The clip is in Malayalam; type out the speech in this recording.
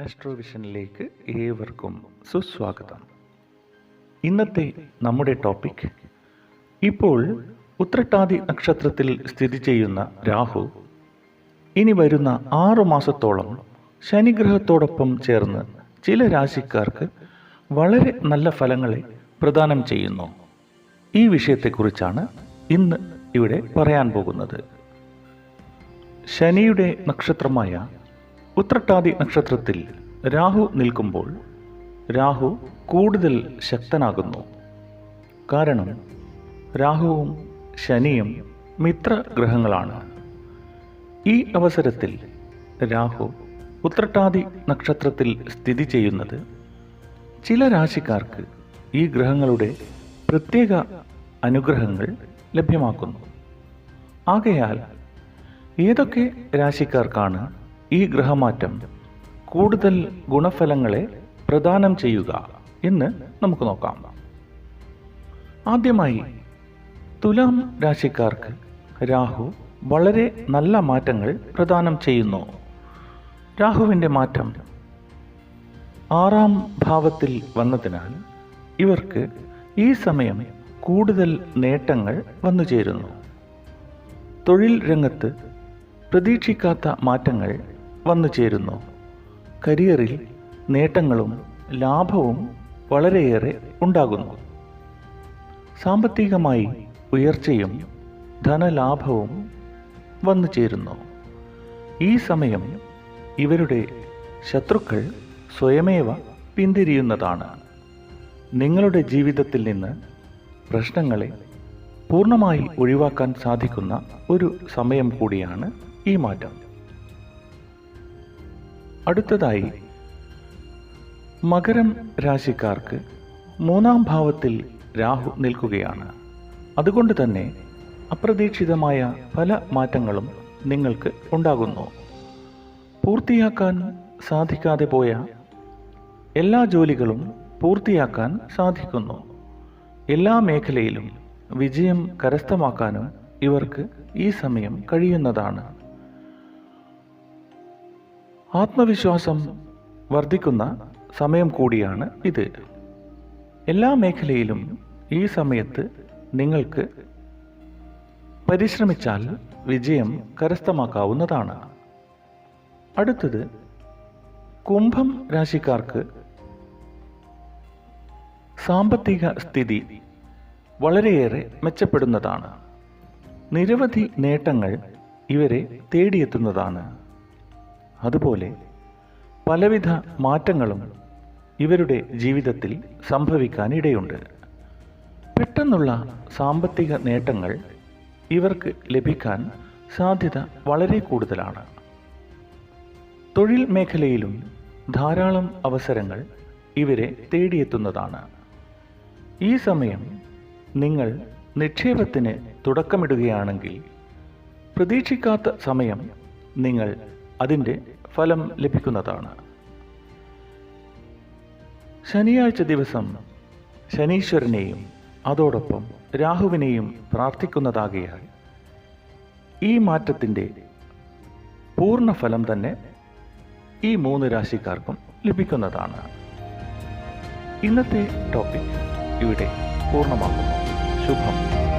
ആസ്ട്രോവിഷനിലേക്ക് ഏവർക്കും സുസ്വാഗതം. ഇന്നത്തെ നമ്മുടെ ടോപ്പിക് ഇപ്പോൾ ഉത്രട്ടാതി നക്ഷത്രത്തിൽ സ്ഥിതി ചെയ്യുന്ന രാഹു ഇനി വരുന്ന ആറു മാസത്തോളം ശനിഗ്രഹത്തോടൊപ്പം ചേർന്ന് ചില രാശിക്കാർക്ക് വളരെ നല്ല ഫലങ്ങളെ പ്രദാനം ചെയ്യുന്നു. ഈ വിഷയത്തെക്കുറിച്ചാണ് ഇന്ന് ഇവിടെ പറയാൻ പോകുന്നത്. ശനിയുടെ നക്ഷത്രമായ ഉത്രട്ടാതി നക്ഷത്രത്തിൽ രാഹു നിൽക്കുമ്പോൾ രാഹു കൂടുതൽ ശക്തനാകുന്നു. കാരണം രാഹുവും ശനിയും മിത്രഗ്രഹങ്ങളാണ് ഈ അവസരത്തിൽ രാഹു ഉത്രട്ടാതി നക്ഷത്രത്തിൽ സ്ഥിതി ചെയ്യുന്നത് ചില രാശിക്കാർക്ക് ഈ ഗ്രഹങ്ങളുടെ പ്രത്യേക അനുഗ്രഹങ്ങൾ ലഭ്യമാക്കുന്നു. ആകയാൽ ഏതൊക്കെ രാശിക്കാർക്കാണ് ഈ ഗ്രഹമാറ്റം കൂടുതൽ ഗുണഫലങ്ങളെ പ്രദാനം ചെയ്യുക എന്ന് നമുക്ക് നോക്കാം. ആദ്യമായി തുലാം രാശിക്കാർക്ക് രാഹു വളരെ നല്ല മാറ്റങ്ങൾ പ്രദാനം ചെയ്യുന്നു. രാഹുവിന്റെ മാറ്റം ആറാം ഭാവത്തിൽ വന്നതിനാൽ ഇവർക്ക് ഈ സമയം കൂടുതൽ നേട്ടങ്ങൾ വന്നു ചേരുന്നു. തൊഴിൽ രംഗത്ത് പ്രതീക്ഷിക്കാത്ത മാറ്റങ്ങൾ വന്നു ചേരുന്നു. കരിയറിൽ നേട്ടങ്ങളും ലാഭവും വളരെയേറെ ഉണ്ടാകുന്നു. സാമ്പത്തികമായി ഉയർച്ചയും ധനലാഭവും വന്നു ചേരുന്നു. ഈ സമയം ഇവരുടെ ശത്രുക്കൾ സ്വയമേവ പിന്തിരിയുന്നതാണ്. നിങ്ങളുടെ ജീവിതത്തിൽ നിന്ന് പ്രശ്നങ്ങളെ പൂർണമായി ഒഴിവാക്കാൻ സാധിക്കുന്ന ഒരു സമയം കൂടിയാണ് ഈ മാറ്റം. അടുത്തതായി മകരം രാശിക്കാർക്ക് മൂന്നാം ഭാവത്തിൽ രാഹു നിൽക്കുകയാണ്. അതുകൊണ്ട് തന്നെ അപ്രതീക്ഷിതമായ പല മാറ്റങ്ങളും നിങ്ങൾക്ക് ഉണ്ടാകുന്നു. പൂർത്തിയാക്കാൻ സാധിക്കാതെ പോയ എല്ലാ ജോലികളും പൂർത്തിയാക്കാൻ സാധിക്കുന്നു. എല്ലാ മേഖലയിലും വിജയം കരസ്ഥമാക്കാനും ഇവർക്ക് ഈ സമയം കഴിയുന്നതാണ്. ആത്മവിശ്വാസം വർദ്ധിക്കുന്ന സമയം കൂടിയാണ് ഇത്. എല്ലാ മേഖലയിലും ഈ സമയത്ത് നിങ്ങൾക്ക് പരിശ്രമിച്ചാൽ വിജയം കരസ്ഥമാക്കാവുന്നതാണ്. അടുത്തത് കുംഭം രാശിക്കാർക്ക് സാമ്പത്തിക സ്ഥിതി വളരെയേറെ മെച്ചപ്പെടുന്നതാണ്. നിരവധി നേട്ടങ്ങൾ ഇവരെ തേടിയെത്തുന്നതാണ്. അതുപോലെ പലവിധ മാറ്റങ്ങളും ഇവരുടെ ജീവിതത്തിൽ സംഭവിക്കാനിടയുണ്ട്. പെട്ടെന്നുള്ള സാമ്പത്തിക നേട്ടങ്ങൾ ഇവർക്ക് ലഭിക്കാൻ സാധ്യത വളരെ കൂടുതലാണ്. തൊഴിൽ മേഖലയിലും ധാരാളം അവസരങ്ങൾ ഇവരെ തേടിയെത്തുന്നതാണ്. ഈ സമയം നിങ്ങൾ നിക്ഷേപത്തിന് തുടക്കമിടുകയാണെങ്കിൽ പ്രതീക്ഷിക്കാത്ത സമയം നിങ്ങൾ അതിന്റെ ഫലം ലഭിക്കുന്നതാണ്. ശനിയാഴ്ച ദിവസം ശനീശ്വരനെയും അതോടൊപ്പം രാഹുവിനെയും പ്രാർത്ഥിക്കുന്നതാകയാൽ ഈ മാറ്റത്തിന്റെ പൂർണ ഫലം തന്നെ ഈ മൂന്ന് രാശിക്കാർക്കും ലഭിക്കുന്നതാണ്. ഇന്നത്തെ ടോപ്പിക് ഇവിടെ പൂർണമാകുന്നു ശുഭം.